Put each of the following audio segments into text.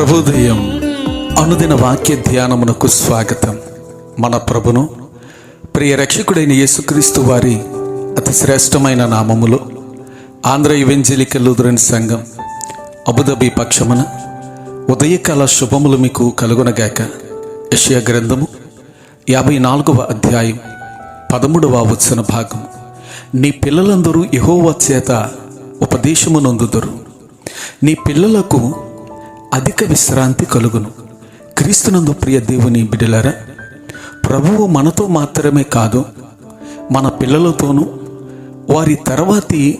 ప్రభుదయం అనుదిన వాక్య ధ్యానమునకు స్వాగతం. మన ప్రభును ప్రియ రక్షకుడైన యేసుక్రీస్తు వారి అతి శ్రేష్టమైన నామములో ఆంధ్ర యువెంజలిక లూదరన్ సంఘం అబుదాబి పక్షమున ఉదయకాల శుభములు మీకు కలుగునగాక. యషియా గ్రంథము యాభై నాలుగవ అధ్యాయం పదమూడవ వచ్చిన భాగం. నీ పిల్లలందరూ యహోవ చేత ఉపదేశము నొందుదురు. నీ పిల్లలకు అధిక విశ్రాంతి కలుగును. క్రీస్తునందు ప్రియ దేవుని బిడలరా ప్రభువు మనతో మాత్రమే కాదు మన పిల్లలతోనూ వారి తర్వాతి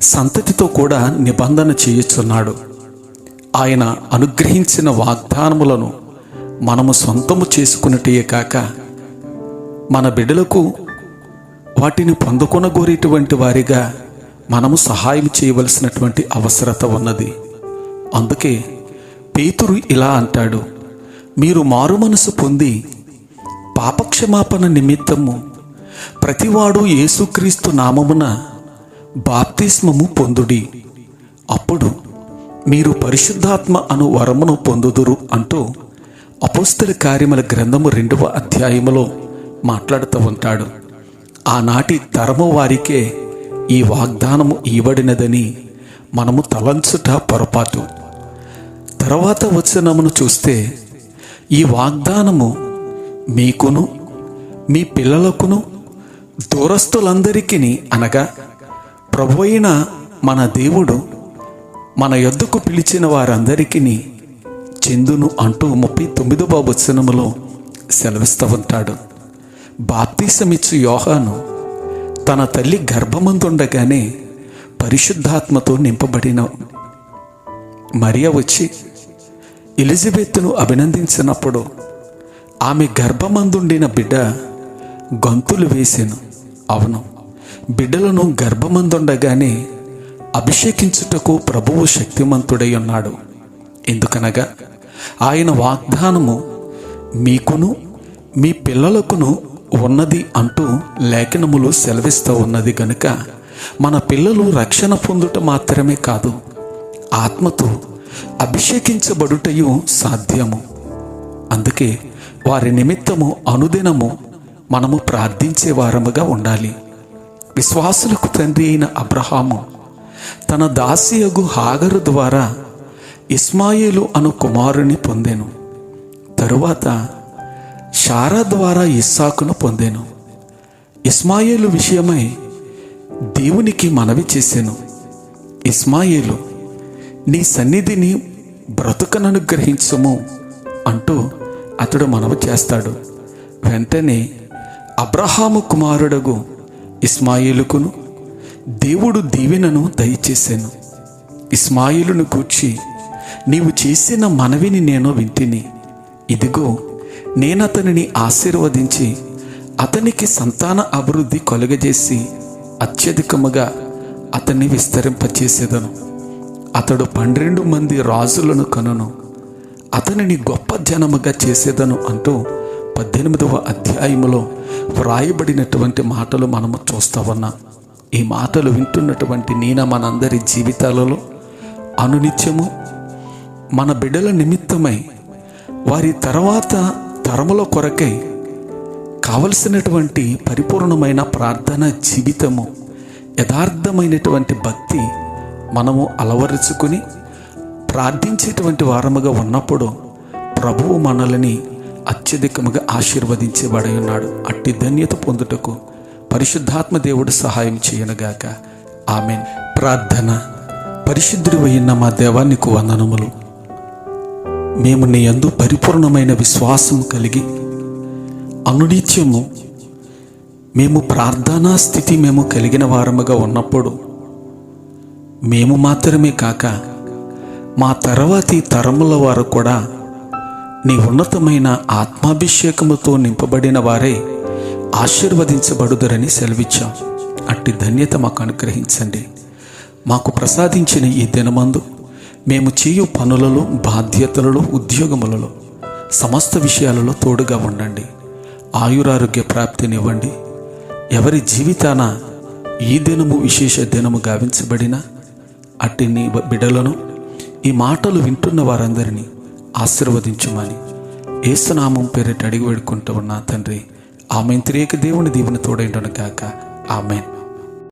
సంతతితో కూడా నిబంధన చేయుచున్నాడు. ఆయన అనుగ్రహించిన వాగ్దానములను మనము సొంతము చేసుకున్నట్టే కాక మన బిడ్డలకు వాటిని పొందుకొనగోరేటువంటి వారిగా మనము సహాయం చేయవలసినటువంటి అవసరత ఉన్నది. అందుకే పేతురు ఇలా అంటాడు మీరు మారు మనసు పొంది పాపక్షమాపణ నిమిత్తము ప్రతివాడు యేసుక్రీస్తు నామమున బాప్తిస్మము పొందుడి. అప్పుడు మీరు పరిశుద్ధాత్మ అను వరమును పొందుదురు అంటూ అపోస్తుల కార్యముల గ్రంథము రెండవ అధ్యాయములో మాట్లాడుతూ ఉంటాడు. ఆనాటి తరము వారికే ఈ వాగ్దానము ఇవ్వడినదని మనము తలంచుట పొరపాటు. తర్వాత వచనమును చూస్తే ఈ వాగ్దానము మీకును మీ పిల్లలకును దూరస్తులందరికీ అనగా ప్రభు అయిన మన దేవుడు మన యొద్దకు పిలిచిన వారందరికీ చెందును అంటూ ముప్పై తొమ్మిదవ వచనములో సెలవిస్తూ ఉంటాడు. బాప్తీసమిచ్చు యోహాను తన తల్లి గర్భమందుండగానే పరిశుద్ధాత్మతో నింపబడిన మరియ వచ్చి ఎలిజబెత్తును అభినందించినప్పుడు ఆమె గర్భమందుండిన బిడ్డ గంతులు వేసాను. అవును బిడ్డలను గర్భమందుండగానే అభిషేకించుటకు ప్రభువు శక్తిమంతుడై ఉన్నాడు ఎందుకనగా ఆయన వాగ్దానము మీకును మీ పిల్లలకును ఉన్నది అంటూ లేఖనములు సెలవిస్తూ ఉన్నది గనుక మన పిల్లలు రక్షణ పొందుట మాత్రమే కాదు ఆత్మతో అభిషేకించబడుటయు సాధ్యము. అందుకే వారి నిమిత్తము అనుదినము మనము ప్రార్థించే వారముగా ఉండాలి. విశ్వాసులకు తండ్రి అయిన అబ్రహాము తన దాసియగు హాగరు ద్వారా ఇస్మాయిలు అను కుమారుని పొందెను. తరువాత షారా ద్వారా ఇస్సాకును పొందెను. ఇస్మాయిలు విషయమై దేవునికి మనవి చేశాను ఇస్మాయిలు నీ సన్నిధిని బ్రతుకననుగ్రహించము అంటూ అతడు మనవి చేస్తాడు. వెంటనే అబ్రహాము కుమారుడగు ఇస్మాయిలుకును దేవుడు దీవెనను దయచేశాను ఇస్మాయిలును కూర్చి నీవు చేసిన మనవిని నేను వింటిని. ఇదిగో నేనతనిని ఆశీర్వదించి అతనికి సంతాన అభివృద్ధి కలుగజేసి అత్యధికముగా అతన్ని విస్తరింపచేసేదను. అతడు పన్నెండు మంది రాజులను కనును. అతనిని గొప్ప జనముగా చేసేదను అంటూ పద్దెనిమిదవ అధ్యాయములో వ్రాయబడినటువంటి మాటలు మనము చూస్తా ఉన్నాం. ఈ మాటలు వింటున్నటువంటి నీన మనందరి జీవితాలలో అనునిత్యము మన బిడ్డల నిమిత్తమై వారి తర్వాత తరముల కొరకై కావలసినటువంటి పరిపూర్ణమైన ప్రార్థన జీవితము యథార్థమైనటువంటి భక్తి మనము అలవరుచుకుని ప్రార్థించేటువంటి వారముగా ఉన్నప్పుడు ప్రభువు మనల్ని అత్యధికముగా ఆశీర్వదించేవాడై ఉన్నాడు. అట్టి ధన్యత పొందుటకు పరిశుద్ధాత్మ దేవుడు సహాయం చేయనుగాక. ఆమె ప్రార్థన. పరిశుద్ధుడు అయిన మా దేవానికి వందనములు. మేము నీ అందు పరిపూర్ణమైన విశ్వాసం కలిగి అనునిత్యము మేము ప్రార్థనా స్థితి మేము కలిగిన వారముగా ఉన్నప్పుడు మేము మాత్రమే కాక మా తర్వాతి తరముల వారు కూడా నీ ఉన్నతమైన ఆత్మాభిషేకముతో నింపబడిన వారే ఆశీర్వదించబడుదరని సెలవిచ్చాం. అట్టి ధన్యత మాకు అనుగ్రహించండి. మాకు ప్రసాదించిన ఈ దినమందు మేము చేయు పనులలో బాధ్యతలలో ఉద్యోగములలో సమస్త విషయాలలో తోడుగా ఉండండి. ఆయురారోగ్య ప్రాప్తినివ్వండి. ఎవరి జీవితాన ఈ దినము విశేష దినము గావించబడిన అట్టి నీ బిడలను ఈ మాటలు వింటున్న వారందరినీ ఆశీర్వదించుమని ఏసునామం పేరిట అడిగి వేడుకుంటూ ఉన్నా తండ్రి ఆమె తిరేక దేవుని దీవెన తోడైండను కాక ఆమెన్.